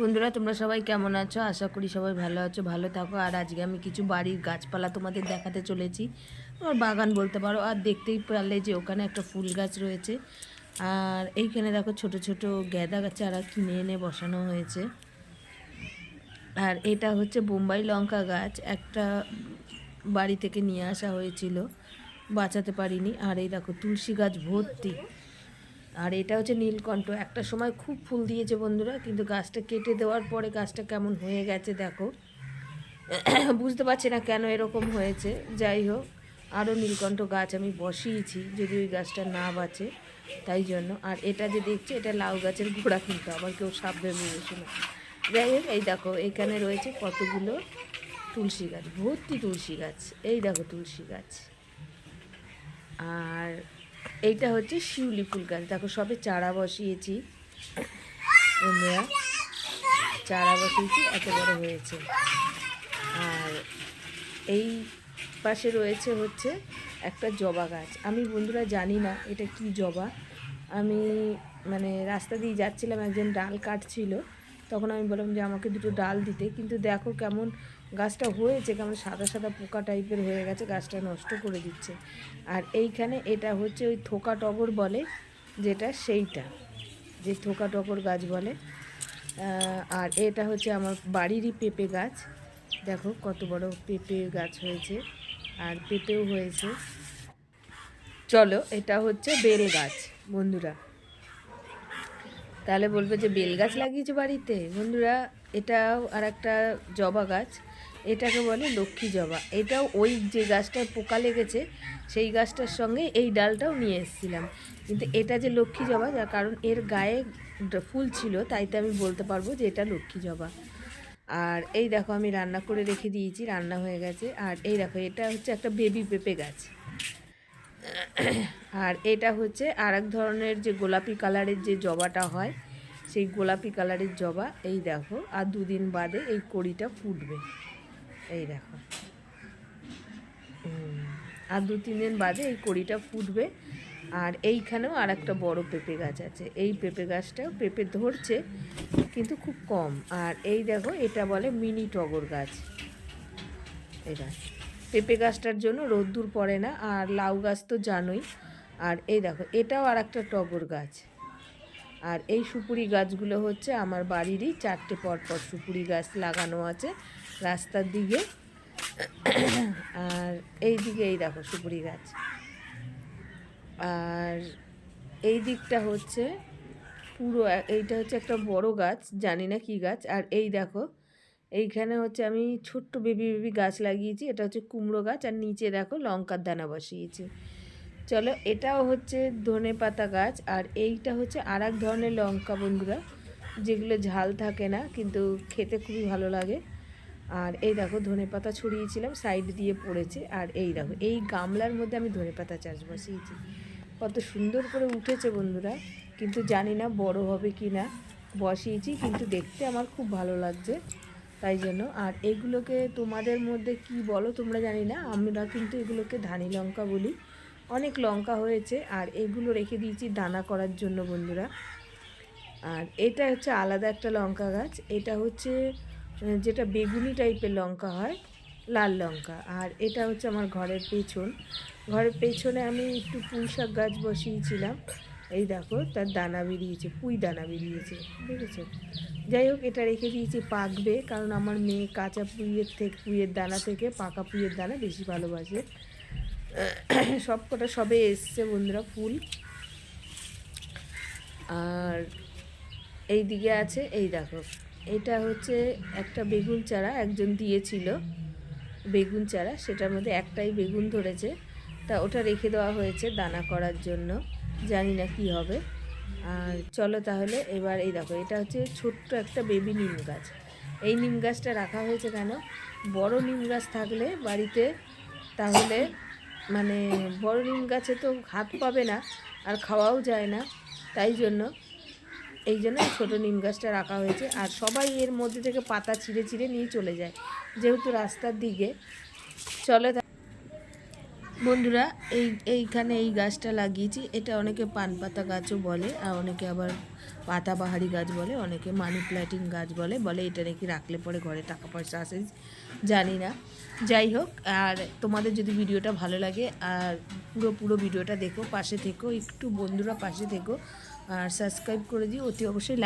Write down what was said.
বন্ধুরা, তোমরা সবাই কেমন আছো? আশা করি সবাই ভালো আছো, ভালো থাকো। আর আজকে আমি কিছু বাড়ির গাছপালা তোমাদের দেখাতে চলেছি। আমার বাগান বলতে পারো। আর দেখতেই পারলে যে ওখানে একটা ফুল গাছ রয়েছে। আর এইখানে দেখো ছোট ছোট গ্যাদা চারা কিনে এনে বসানো হয়েছে। আর এটা হচ্ছে বোম্বাই লঙ্কা গাছ। একটা বাড়ি থেকে নিয়ে আসা হয়েছিল। বাঁচাতে পারিনি। আর এই দেখো তুলসী গাছ ভর্তি। আর এটা হচ্ছে নীলকণ্ঠ। একটা সময় খুব ফুল দিয়েছে বন্ধুরা, কিন্তু গাছটা কেটে দেওয়ার পরে গাছটা কেমন হয়ে গেছে দেখো। বুঝতে পারছি না কেন এরকম হয়েছে। যাই হোক, আরও নীলকণ্ঠ গাছ আমি বসিয়েছি যদি ওই গাছটা না বাঁচে, তাই জন্য। আর এটা যে দেখছি, এটা লাউ গাছের গোড়া কিন্তু, আবার কেউ সাপ ভেবে না। যাই হোক, এই দেখো, এখানে রয়েছে কতগুলো তুলসী গাছ, ভর্তি তুলসী গাছ। এই দেখো তুলসী গাছ। আর এইটা হচ্ছে শিউলি ফুল গাছ। দেখো, সবে চারা বসিয়েছি। চারা বসিয়েছি, এত বড় হয়েছে। আর এই পাশে রয়েছে হচ্ছে একটা জবা গাছ। আমি বন্ধুরা জানি না এটা কি জবা। আমি মানে রাস্তা দিয়ে যাচ্ছিলাম, একজন ডাল কাটছিল। তখন আমি বললাম যে আমাকে দুটো ডাল দিতে। কিন্তু দেখো কেমন গাছটা হয়েছে, কেমন সাদা সাদা পোকা টাইপের হয়ে গেছে, গাছটা নষ্ট করে দিচ্ছে। আর এইখানে এটা হচ্ছে ওই থোকা টগর বলে, যেটা সেইটা, যে থোকা টগর গাছ বলে। আর এটা হচ্ছে আমার বাড়িরই পেঁপে গাছ। দেখো কত বড় পেঁপে গাছ হয়েছে, আর পেঁপেও হয়েছে। চলো, এটা হচ্ছে বেল গাছ, বন্ধুরা। তাহলে বলবে যে বেল গাছ লাগিয়েছে বাড়িতে। বন্ধুরা, এটাও আর একটা জবা গাছ। এটাকে বলে লক্ষ্মী জবা। এটাও ওই যে গাছটায় পোকা লেগেছে, সেই গাছটার সঙ্গে এই ডালটাও নিয়ে এসেছিলাম। কিন্তু এটা যে লক্ষ্মী জবা, যার কারণ এর গায়ে ফুল ছিল তাইতে আমি বলতে পারব যে এটা লক্ষ্মী জবা। আর এই দেখো আমি রান্না করে রেখে দিয়েছি, রান্না হয়ে গেছে। আর এই দেখো, এটা হচ্ছে একটা বেবি পেঁপে গাছ। আর এটা হচ্ছে আর ধরনের যে গোলাপি কালারের যে জবাটা হয়, সেই গোলাপি কালারের জবা। এই দেখো, আর দুদিন বাদে এই কড়িটা ফুটবে। এই দেখো। আর দু তিন দিন বাদে এই কড়িটা ফুটবে। আর এইখানেও আর একটা বড় পেঁপে গাছ আছে। এই পেঁপে গাছটাও পেঁপে ধরছে, কিন্তু খুব কম। আর এই দেখো, এটা বলে মিনি টগর গাছ। এই গাছ পেঁপে গাছটার জন্য রোদ্দুর পড়ে না, আর লাউ গাছ তো জানোই। আর এই দেখো, এটাও আর একটা টগর গাছ। আর এই সুপুরি গাছগুলো হচ্ছে আমার বাড়িরই চারটে পরপর সুপুরি গাছ লাগানো আছে রাস্তার দিকে। আর এই দিকে এই দেখো সুপুরি গাছ। আর এই দিকটা হচ্ছে পুরো, এইটা হচ্ছে একটা বড় গাছ, জানি না কি গাছ। আর এই দেখো এইখানে হচ্ছে আমি ছোট্ট বেবি বেবি গাছ লাগিয়েছি, এটা হচ্ছে কুমড়ো গাছ, আর নিচে দেখো লঙ্কার দানা বসিয়েছি। চলো এটাও হচ্ছে ধনে পাতা গাছ, আর এইটা হচ্ছে আর ধরনের লঙ্কা বন্ধুরা, যেগুলো ঝাল থাকে না, কিন্তু খেতে খুবই ভালো লাগে। আর এই দেখো ধনে পাতা ছড়িয়েছিলাম, সাইড দিয়ে পড়েছে, আর এই দেখো, এই গামলার মধ্যে আমি ধনে পাতা চাষ বসিয়েছি। কত সুন্দর করে উঠেছে বন্ধুরা, কিন্তু জানি না বড় হবে কি না বসিয়েছি, কিন্তু দেখতে আমার খুব ভালো লাগছে। তাই জন্য। আর এগুলোকে তোমাদের মধ্যে কি বলো তোমরা জানি না। আমরা কিন্তু এগুলোকে ধানি লঙ্কা বলি। অনেক লঙ্কা হয়েছে আর এগুলো রেখে দিয়েছি দানা করার জন্য বন্ধুরা। আর এটা হচ্ছে আলাদা একটা লঙ্কা গাছ। এটা হচ্ছে যেটা বেগুনি টাইপের লঙ্কা হয়, লাল লঙ্কা। আর এটা হচ্ছে আমার ঘরের পেছন। ঘরের পেছনে আমি একটু পুঁই শাক গাছ বসিয়েছিলাম। এই দেখো, তার দানা বেরিয়েছে, পুঁই দানা বেরিয়েছে, দেখেছ? যাই হোক, এটা রেখে দিয়েছি পাকবে, কারণ আমার মেয়ে কাঁচা পুঁইয়ের থেকে, পুঁইয়ের দানা থেকে পাকা পুঁইয়ের দানা বেশি ভালোবাসে। সব কটা সবে এসছে বন্ধুরা, ফুল। আর এই দিকে আছে, এই দেখো, এটা হচ্ছে একটা বেগুন চারা, একজন দিয়েছিল বেগুন চারা, সেটার মধ্যে একটাই বেগুন ধরেছে। তা ওটা রেখে দেওয়া হয়েছে দানা করার জন্য। জানি না কি হবে। আর চলো তাহলে এবার এই দেখো, এটা হচ্ছে ছোট্ট একটা বেবি নিম গাছ। এই নিম গাছটা রাখা হয়েছে কেন? বড় নিম গাছ থাকলে বাড়িতে তাহলে মানে বড় নিম গাছে তো হাত পাবে না, আর খাওয়াও যায় না। তাই জন্য এই জন্য ছোটো নিম গাছটা রাখা হয়েছে। আর সবাই এর মধ্যে থেকে পাতা ছিঁড়ে ছিঁড়ে নিয়ে চলে যায়, যেহেতু রাস্তার দিকে। চলে বন্ধুরা, এই, এইখানে এই গাছটা লাগিয়েছি। এটা অনেকে পান পাতা গাছও বলে, আর অনেকে আবার পাতা পাতাবাহারি গাছ বলে, অনেকে মানি প্ল্যাটিং গাছ বলে বলে এটা নাকি রাখলে পরে ঘরে টাকা পয়সা আসে, জানি না। যাই হোক, আর তোমাদের যদি ভিডিওটা ভালো লাগে, আর পুরো পুরো ভিডিওটা দেখো, পাশে থেকো, একটু বন্ধুরা পাশে থেকো, আর সাবস্ক্রাইব করে দিও, অতি অবশ্যই লাইক